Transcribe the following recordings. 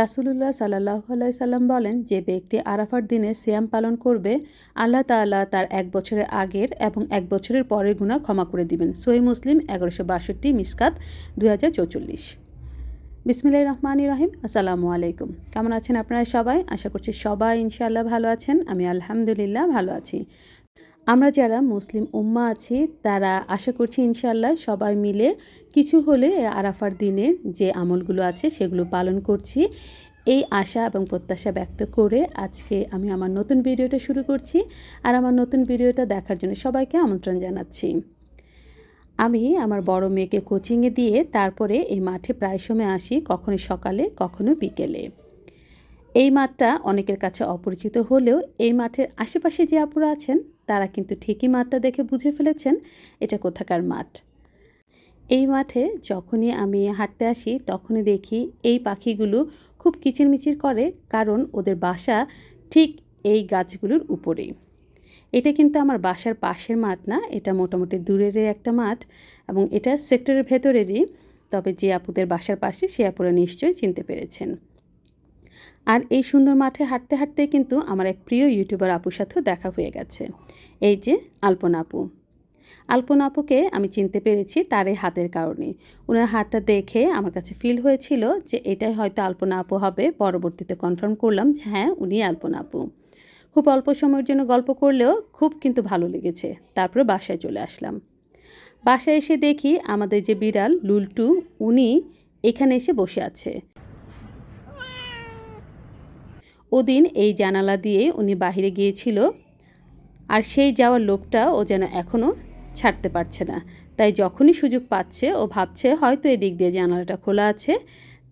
রাসুলুল্লাহ সাল্লাহ সাল্লাম বলেন, যে ব্যক্তি আরাফার দিনে সিয়াম পালন করবে, আল্লাহ তাআলা তার এক বছরের আগের এবং এক বছরের পরের গুণা ক্ষমা করে দিবেন। সহি মুসলিম এগারোশো বাষট্টি মিসকাত দুই হাজার চৌচল্লিশ। বিসমিল্লাহ রহমান রাহিম, আসসালামু আলাইকুম। কেমন আছেন আপনারা সবাই? আশা করছি সবাই ইনশাআল্লাহ ভালো আছেন। আমি আলহামদুলিল্লাহ ভালো আছি। আমরা যারা মুসলিম উম্মা আছি, তারা আশা করছি ইনশাল্লাহ সবাই মিলে কিছু হলে আরাফার দিনের যে আমলগুলো আছে সেগুলো পালন করছি। এই আশা এবং প্রত্যাশা ব্যক্ত করে আজকে আমি আমার নতুন ভিডিওটা শুরু করছি আর আমার নতুন ভিডিওটা দেখার জন্য সবাইকে আমন্ত্রণ জানাচ্ছি। আমি আমার বড় মেয়েকে কোচিংয়ে দিয়ে তারপরে এই মাঠে প্রায় সময় আসি কখনো সকালে কখনো বিকেলে। এই মাঠটা অনেকের কাছে অপরিচিত হলেও এই মাঠের আশেপাশে যে আপুরা আছেন তারা কিন্তু ঠিকই মাঠটা দেখে বুঝে ফেলেছেন, এটা কোথাকার মাঠ। এই মাঠে যখনই আমি হাঁটতে আসি, তখনই দেখি এই পাখিগুলো খুব কিচিরমিচির করে, কারণ ওদের বাসা ঠিক এই গাছগুলোর উপরেই। এটা কিন্তু আমার বাসার পাশের মাঠ না, এটা মোটামুটি দূরের একটা মাঠ এবং এটা সেক্টরের ভেতরেরই, তবে যে আপুদের বাসার পাশে সে আপুরা নিশ্চয়ই চিনতে পেরেছেন। আর এই সুন্দর মাঠে হাঁটতে হাঁটতে কিন্তু আমার এক প্রিয় ইউটিউবার আপুর সাথেও দেখা হয়ে গেছে। এই যে আলপনা আপু। আলপনা আপুকে আমি চিনতে পেরেছি তার এই হাতের কারণে। ওনার হাতটা দেখে আমার কাছে ফিল হয়েছিল যে এটাই হয়তো আলপনা আপু হবে। পরবর্তীতে কনফার্ম করলাম যে হ্যাঁ উনি আলপনা আপু। খুব অল্প সময়ের জন্য গল্প করলেও খুব কিন্তু ভালো লেগেছে। তারপরে বাসায় চলে আসলাম। বাসায় এসে দেখি আমাদের যে বিড়াল, লুলটু, উনি এখানে এসে বসে আছে। ওদিন এই জানালা দিয়ে উনি বাহিরে গিয়েছিল আর সেই যাওয়ার লোভটা ও যেন এখনও ছাড়তে পারছে না। তাই যখনই সুযোগ পাচ্ছে, ও ভাবছে হয়তো এদিক দিয়ে জানালাটা খোলা আছে,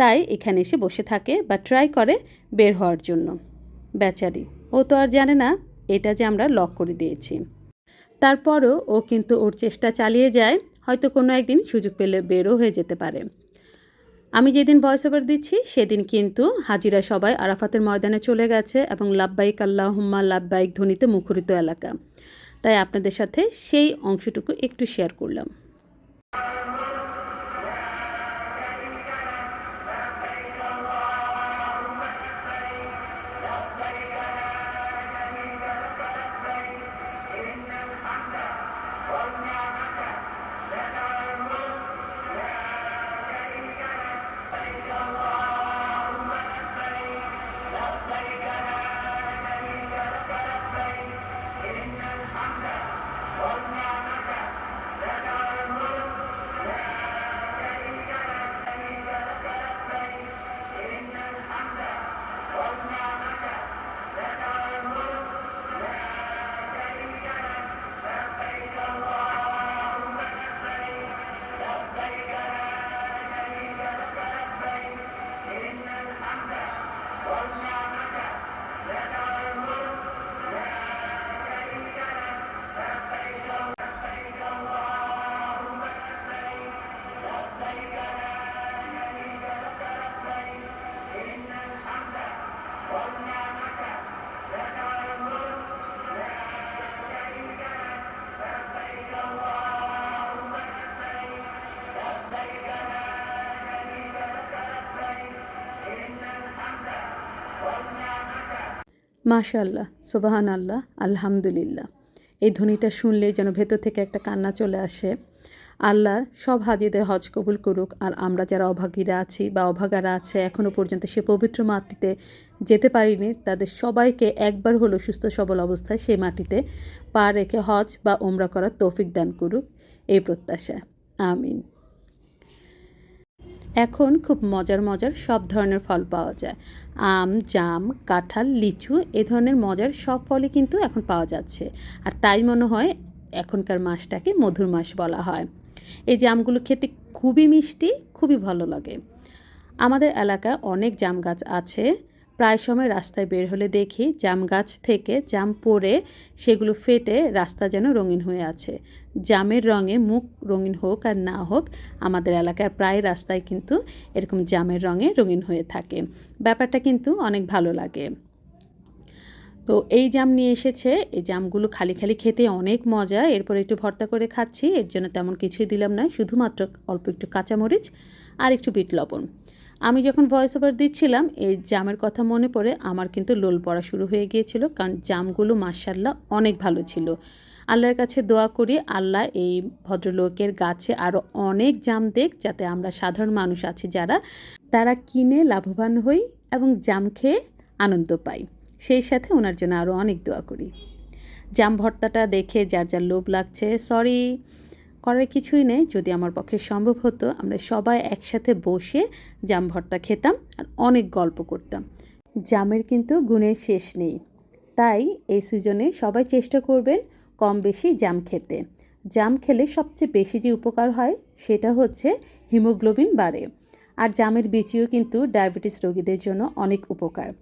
তাই এখানে এসে বসে থাকে বা ট্রাই করে বের হওয়ার জন্য। বেচারি, ও তো আর জানে না, এটা যে আমরা লক করে দিয়েছি। তারপরও ও কিন্তু ওর চেষ্টা চালিয়ে যায়, হয়তো কোনো একদিন সুযোগ পেলে বেরও হয়ে যেতে পারে। আমি যেদিন ভয়েস ওভার দিচ্ছি, সেদিন কিন্তু হাজিরা সবাই আরাফাতের ময়দানে চলে গেছে এবং লাব্বাইক আল্লাহ হুম্মা লাভবাইক ধ্বনিতে মুখরিত এলাকা। তাই আপনাদের সাথে সেই অংশটুকু একটু শেয়ার করলাম। মাশাল্লাহ সোবাহান আল্লাহ আলহামদুলিল্লাহ। এই ধ্বনিটা শুনলে যেন ভেতর থেকে একটা কান্না চলে আসে। আল্লাহ সব হাজিদের হজ কবুল করুক, আর আমরা যারা অভাগীরা আছি বা অভাগারা আছে এখনও পর্যন্ত সে পবিত্র মাটিতে যেতে পারিনি, তাদের সবাইকে একবার হলো সুস্থ সবল অবস্থায় সেই মাটিতে পা রেখে হজ বা ওমরা করার তৌফিক দান করুক, এই প্রত্যাশা আমিন। এখন খুব মজার মজার সব ধরনের ফল পাওয়া যায়। আম, জাম, কাঁঠাল, লিচু এ ধরনের মজার সব ফলই কিন্তু এখন পাওয়া যাচ্ছে। আর তাই মনে হয় এখনকার মাসটাকে মধুর মাস বলা হয়। এই জামগুলো খেতে খুবই মিষ্টি, খুবই ভালো লাগে। আমাদের এলাকায় অনেক জাম গাছ আছে। প্রায় সময় রাস্তায় বের হলে দেখি জাম গাছ থেকে জাম পড়ে সেগুলো ফেটে রাস্তা যেন রঙিন হয়ে আছে। জামের রঙে মুখ রঙিন হোক আর না হোক, আমাদের এলাকার প্রায় রাস্তায় কিন্তু এরকম জামের রঙে রঙিন হয়ে থাকে। ব্যাপারটা কিন্তু অনেক ভালো লাগে। তো এই জাম নিয়ে এসেছে। এই জামগুলো খালি খালি খেতে অনেক মজা। এরপর একটু ভর্তা করে খাচ্ছি। এর জন্য তেমন কিছুই দিলাম না। শুধুমাত্র অল্প একটু কাঁচামরিচ আর একটু বিট লবণ। আমি যখন ভয়েস ওভার দিচ্ছিলাম, এই জামের কথা মনে পড়ে আমার কিন্তু লোল পড়া শুরু হয়ে গিয়েছিল, কারণ জামগুলো মার্শাল্লাহ অনেক ভালো ছিল। আল্লাহর কাছে দোয়া করি, আল্লাহ এই ভদ্রলোকের গাছে আরও অনেক জাম দেখ, যাতে আমরা সাধারণ মানুষ আছি যারা, তারা কিনে লাভবান হই এবং জাম খেয়ে আনন্দ পাই। সেই সাথে ওনার জন্য আরও অনেক দোয়া করি। জাম ভর্তাটা দেখে যার যার লোভ লাগছে সরি করার কিছুই নেই। যদি আমার পক্ষে সম্ভব হতো, আমরা সবাই একসাথে বসে জাম ভর্তা খেতাম আর অনেক গল্প করতাম। জামের কিন্তু গুণের শেষ নেই। তাই এই সিজনে সবাই চেষ্টা করবেন কম বেশি জাম খেতে। জাম খেলে সবচেয়ে বেশি যে উপকার হয়, সেটা হচ্ছে হিমোগ্লোবিন বাড়ে। আর জামের বিচিও কিন্তু ডায়াবেটিস রোগীদের জন্য অনেক উপকার।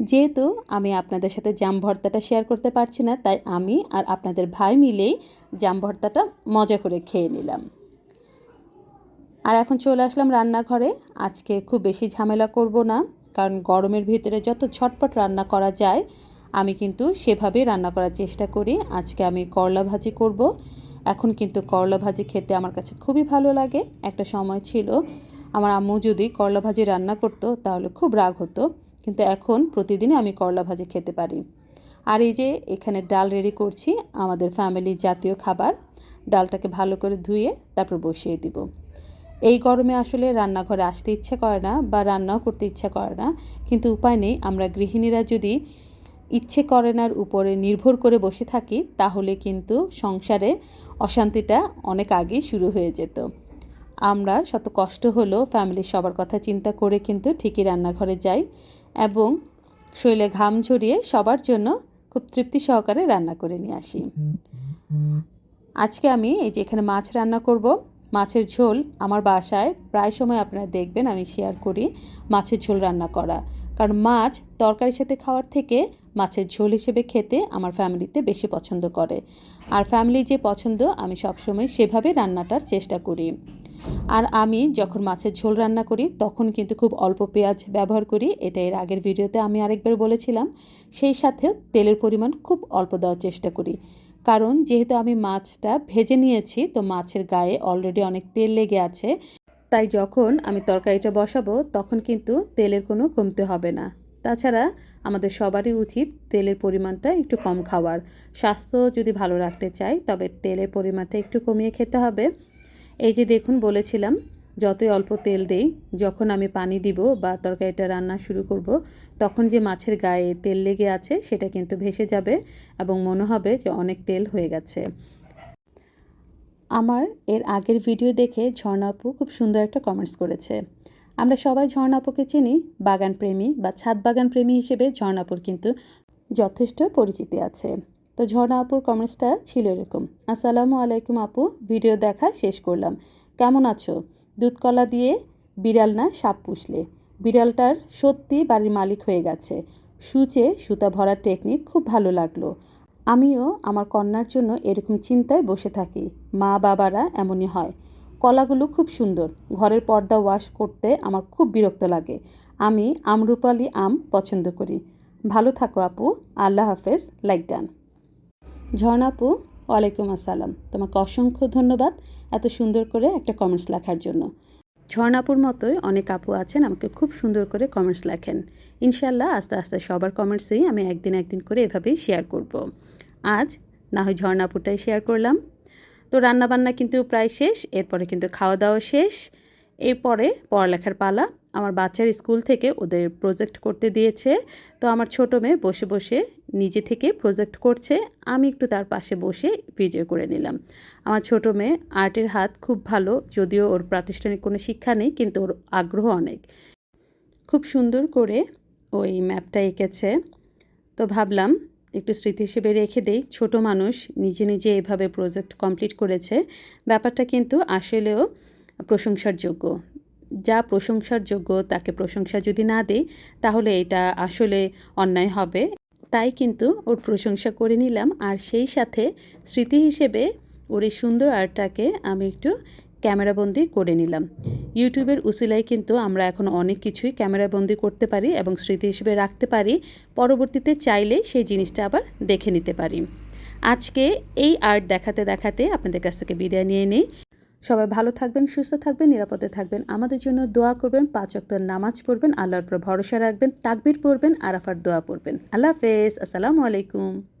যেহেতু আমি আপনাদের সাথে জাম ভর্তাটা শেয়ার করতে পারছি না, তাই আমি আর আপনাদের ভাই মিলেই জাম ভর্তাটা মজা করে খেয়ে নিলাম। আর এখন চলে আসলাম রান্নাঘরে। আজকে খুব বেশি ঝামেলা করব না, কারণ গরমের ভিতরে যত ছটপট রান্না করা যায়, আমি কিন্তু সেভাবেই রান্না করার চেষ্টা করি। আজকে আমি করলা ভাজি করব। এখন কিন্তু করলা ভাজি খেতে আমার কাছে খুবই ভালো লাগে। একটা সময় ছিল, আমার আম্মু যদি করলা ভাজি রান্না করতো, তাহলে খুব রাগ হতো। কিন্তু এখন প্রতিদিনই আমি করলা ভাজি খেতে পারি। আর এই যে এখানে ডাল রেডি করছি, আমাদের ফ্যামিলির জাতীয় খাবার, ডালটাকে ভালো করে ধুয়ে তারপর বসিয়ে দিব। এই গরমে আসলে রান্নাঘরে আসতে ইচ্ছে করে না বা রান্নাও করতে ইচ্ছে করে না, কিন্তু উপায় নেই। আমরা গৃহিণীরা যদি ইচ্ছে করে করেনার উপরে নির্ভর করে বসে থাকি, তাহলে কিন্তু সংসারে অশান্তিটা অনেক আগেই শুরু হয়ে যেত। আমরা শত কষ্ট হলেও ফ্যামিলির সবার কথা চিন্তা করে কিন্তু ঠিকই রান্নাঘরে যাই। এবং শরীরে ঘাম ঝরিয়ে সবার জন্য খুব তৃপ্তি সহকারে রান্না করে নিয়ে আসি। আজকে আমি এই যে এখানে মাছ রান্না করব, মাছের ঝোল আমার বাসায় প্রায় সময় আপনারা দেখবেন, আমি শেয়ার করি মাছের ঝোল রান্না করা। কারণ মাছ তরকারির সাথে খাওয়ার থেকে মাছের ঝোল হিসেবে খেতে আমার ফ্যামিলিতে বেশি পছন্দ করে। আর ফ্যামিলির যে পছন্দ, আমি সবসময় সেভাবে রান্নাটার চেষ্টা করি। আর আমি যখন মাছের ঝোল রান্না করি, তখন কিন্তু খুব অল্প পেঁয়াজ ব্যবহার করি। এটা এর আগের ভিডিওতে আমি আরেকবার বলেছিলাম। সেই সাথে তেলের পরিমাণ খুব অল্প দেওয়ার চেষ্টা করি। কারণ যেহেতু আমি মাছটা ভেজে নিয়েছি, তো মাছের গায়ে অলরেডি অনেক তেল লেগে আছে। তাই যখন আমি তরকারিটা বসাবো, তখন কিন্তু তেলের কোনো কমতে হবে না। তাছাড়া আমাদের সবারই উচিত তেলের পরিমাণটা একটু কম খাওয়ার। স্বাস্থ্য যদি ভালো রাখতে চাই, তবে তেলের পরিমাণটা একটু কমিয়ে খেতে হবে। এই যে দেখুন, বলেছিলাম, যতই অল্প তেল দেই, যখন আমি পানি দিব বা তরকারিটা রান্না শুরু করব, তখন যে মাছের গায়ে তেল লেগে আছে, সেটা কিন্তু ভেসে যাবে এবং মনে হবে যে অনেক তেল হয়ে গেছে। আমার এর আগের ভিডিও দেখে ঝর্ণা আপু খুব সুন্দর একটা কমেন্টস করেছে। আমরা সবাই ঝর্ণা আপুকে চিনি বাগান প্রেমী বা ছাদ বাগান প্রেমী হিসেবে ঝর্ণা আপুর কিন্তু যথেষ্ট পরিচিতি আছে। তো ঝর্ণা আপুর কমেন্টসটা ছিল এরকম। আসসালামু আলাইকুম আপু ভিডিও দেখা শেষ করলাম। কেমন আছো? দুধকলা দিয়ে বিড়াল না সাপ পুষলে। বিড়ালটার সত্যি বাড়ির মালিক হয়ে গেছে। সূচে সুতা ভরার টেকনিক খুব ভালো লাগল। আমিও আমার কন্যার জন্য এরকম চিন্তায় বসে থাকি। মা বাবারা এমনই হয়। কলাগুলো খুব সুন্দর। ঘরের পর্দা ওয়াশ করতে আমার খুব বিরক্ত লাগে। আমি আমরুপালি আম পছন্দ করি। ভালো থাকো আপু। আল্লাহ হাফেজ। Like done. ঝর্ণা আপু ওয়ালাইকুম আসসালাম। তোমাকে অসংখ্য ধন্যবাদ এত সুন্দর করে একটা কমেন্টস লেখার জন্য। ঝর্ণাপুর মতোই অনেক আপু আছেন, আমাকে খুব সুন্দর করে কমেন্টস লেখেন। ইনশাল্লাহ আস্তে আস্তে সবার কমেন্টসেই আমি একদিন একদিন করে এভাবেই শেয়ার করব। আজ না হয় ঝর্ণাপুরটাই শেয়ার করলাম। তো রান্নাবান্না কিন্তু প্রায় শেষ, এরপরে কিন্তু খাওয়া দাওয়া শেষ, এরপরে পড়ালেখার পালা। বাচ্চার স্কুল থেকে ওদের প্রজেক্ট করতে দিয়েছে। তো আমার ছোটো মেয়ে বসে বসে নিজে থেকে প্রজেক্ট করছে। আমি একটু তার পাশে বসে ভিডিও করে নিলাম। আমার ছোটো মেয়ে আর্টের হাত খুব ভালো, যদিও ওর প্রাতিষ্ঠানিক কোনো শিক্ষা নেই, কিন্তু ওর আগ্রহ অনেক। খুব সুন্দর করে ওই ম্যাপটা এঁকেছে। তো ভাবলাম একটু স্মৃতি হিসেবে রেখে দেই। ছোট মানুষ নিজে নিজে এভাবে প্রজেক্ট কমপ্লিট করেছে। ব্যাপারটা কিন্তু আসলেও প্রশংসার যোগ্য। যা প্রশংসার যোগ্য তাকে প্রশংসা যদি না দেই তাহলে এটা আসলে অন্যায় হবে। তাই কিন্তু ওর প্রশংসা করে নিলাম। আর সেই সাথে স্মৃতি হিসেবে ওর এই সুন্দর আর্টটাকে আমি একটু ক্যামেরাবন্দি করে নিলাম। ইউটিউবের উসিলায় কিন্তু আমরা এখন অনেক কিছুই ক্যামেরাবন্দি করতে পারি এবং স্মৃতি হিসেবে রাখতে পারি। পরবর্তীতে চাইলে সেই জিনিসটা আবার দেখে নিতে পারি। আজকে এই আর্ট দেখাতে দেখাতে আপনাদের কাছ থেকে বিদায় নিয়ে নিই। সবাই ভালো থাকবেন, সুস্থ থাকবেন, নিরাপদে থাকবেন। আমাদের জন্য দোয়া করবেন, পাঁচ অক্টর নামাজ পড়বেন, আল্লাহর উপর ভরসা রাখবেন, তাকবির পড়বেন, আরাফার দোয়া পড়বেন। আল্লাহ হাফেজ, আসসালামু আলাইকুম।